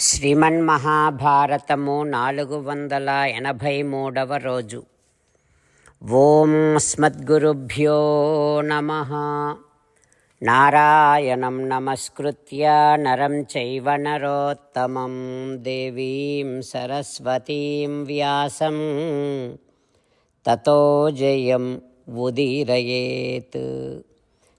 శ్రీమన్మహాభారతము నాలుగు వందల ఎనభై మూడవ రోజు. ఓం స్మద్గురుభ్యో నమ. నారాయణం నమస్కృత్య నరం చైవ నరోత్తమం దేవీం సరస్వతీం వ్యాసం. తతో జయం ఉదీరయేత్.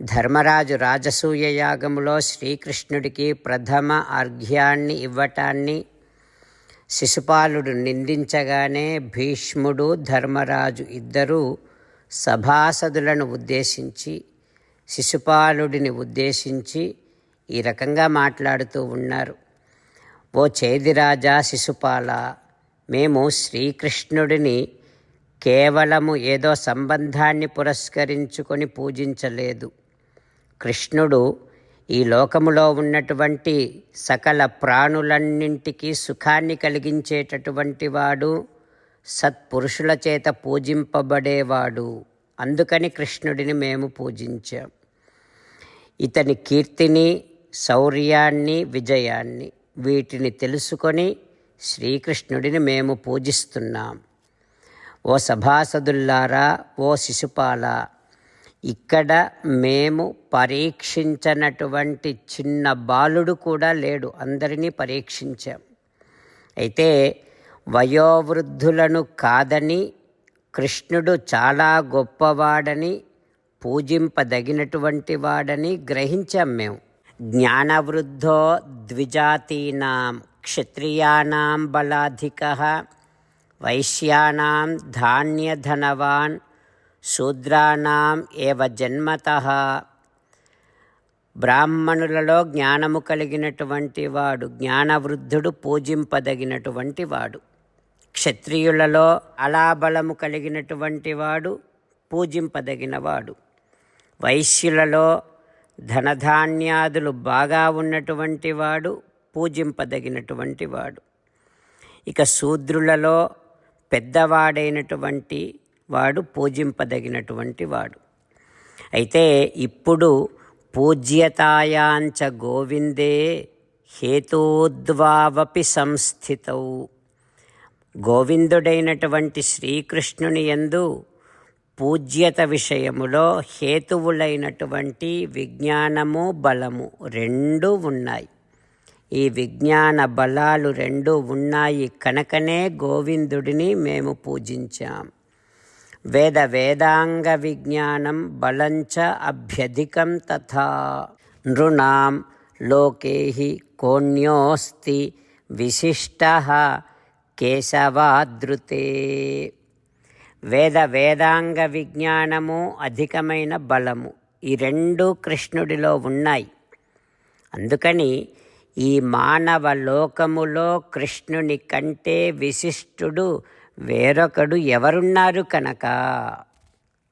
ధర్మరాజు రాజసూయ యాగములో శ్రీకృష్ణుడికి ప్రథమ అర్ఘ్యాన్ని ఇవ్వటాన్ని శిశుపాలుడు నిందించగానే భీష్ముడు ధర్మరాజు ఇద్దరూ సభాసదులను ఉద్దేశించి శిశుపాలుడిని ఉద్దేశించి ఈ రకంగా మాట్లాడుతూ ఉన్నారు. ఓ చేదిరాజా శిశుపాల మేము శ్రీకృష్ణుడిని కేవలము ఏదో సంబంధాన్ని పురస్కరించుకొని పూజించలేదు. కృష్ణుడు ఈ లోకములో ఉన్నటువంటి సకల ప్రాణులన్నింటికీ సుఖాన్ని కలిగించేటటువంటి వాడు సత్పురుషుల చేత పూజింపబడేవాడు. అందుకని కృష్ణుడిని మేము పూజించాం. ఇతని కీర్తిని శౌర్యాన్ని విజయాన్ని వీటిని తెలుసుకొని శ్రీకృష్ణుడిని మేము పూజిస్తున్నాం. ఓ సభాసదుల్లారా ఓ శిశుపాల ఇక్కడ మేము పరీక్షించనటువంటి చిన్న బాలుడు కూడా లేడు. అందరినీ పరీక్షించాం. అయితే వయోవృద్ధులను కాదని కృష్ణుడు చాలా గొప్పవాడని పూజింపదగినటువంటి వాడని గ్రహించాం మేము. జ్ఞానవృద్ధో ద్విజాతీనాం క్షత్రియాణం బలాధిక వైశ్యానాం ధాన్యధనవాన్ శూద్రాణం ఏవ జన్మత. బ్రాహ్మణులలో జ్ఞానము కలిగినటువంటి వాడు జ్ఞానవృద్ధుడు పూజింపదగినటువంటి వాడు. క్షత్రియులలో అలాబలము కలిగినటువంటి వాడు పూజింపదగినవాడు వైశ్యులలో ధనధాన్యాదులు బాగా ఉన్నటువంటి వాడు పూజింపదగినటువంటి వాడు. ఇక శూద్రులలో పెద్దవాడైనటువంటి వాడు పూజింపదగినటువంటి వాడు. అయితే ఇప్పుడు పూజ్యతాయాంచ గోవిందే హేతోద్వావపి సంస్థితౌ. గోవిందుడైనటువంటి శ్రీకృష్ణుని యందు పూజ్యత విషయములో హేతువులైనటువంటి విజ్ఞానము బలము రెండూ ఉన్నాయి. ఈ విజ్ఞాన బలాలు రెండు ఉన్నాయి. కనుకనే గోవిందుడిని మేము పూజించాం. వేద వేదాంగ విజ్ఞానం బలంచ అభ్యధికం తథా నృణాం లోకే కోణ్యోస్తి విశిష్ట కేశవాదృతే వేద వేదాంగ విజ్ఞానము అధికమైన బలము ఈ రెండు కృష్ణుడిలో ఉన్నాయి. అందుకని ఈ మానవ లోకములో కృష్ణుని కంటే విశిష్టుడు వేరొకడు ఎవరున్నారు కనుక?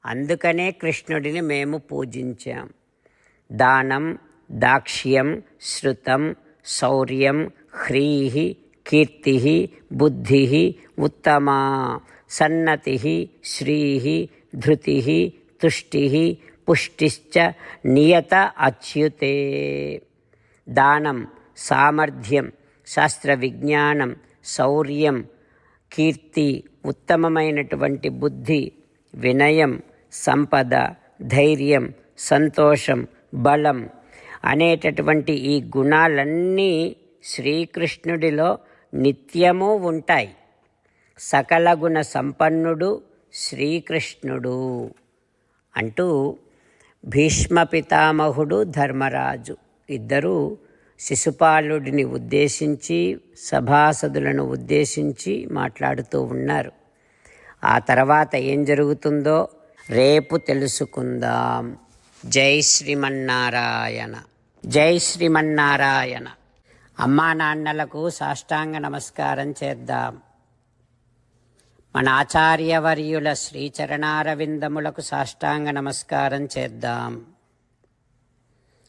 అందుకనే కృష్ణుడిని మేము పూజించాం. దానం దాక్ష్యం శృతం శౌర్యం హ్రీహి కీర్తి బుద్ధి ఉత్తమా సన్నతి శ్రీ ధృతి తుష్టి పుష్టిశ్చ నియత అచ్యుతే. దానం సామర్థ్యం శాస్త్ర విజ్ఞానం శౌర్యం కీర్తి ఉత్తమమైనటువంటి బుద్ధి వినయం సంపద ధైర్యం సంతోషం బలం అనేటటువంటి ఈ గుణాలన్నీ శ్రీకృష్ణుడిలో నిత్యము ఉంటాయి. సకల గుణ సంపన్నుడు శ్రీకృష్ణుడు అంటూ భీష్మ పితామహుడు ధర్మరాజు ఇద్దరూ శిశుపాలుడిని ఉద్దేశించి సభాసదులను ఉద్దేశించి మాట్లాడుతూ ఉన్నారు. ఆ తర్వాత ఏం జరుగుతుందో రేపు తెలుసుకుందాం. జై శ్రీమన్నారాయణ. జై శ్రీమన్నారాయణ. అమ్మా నాన్నలకు సాష్టాంగ నమస్కారం చేద్దాం. మన ఆచార్యవర్యుల శ్రీచరణారవిందములకు సాష్టాంగ నమస్కారం చేద్దాం.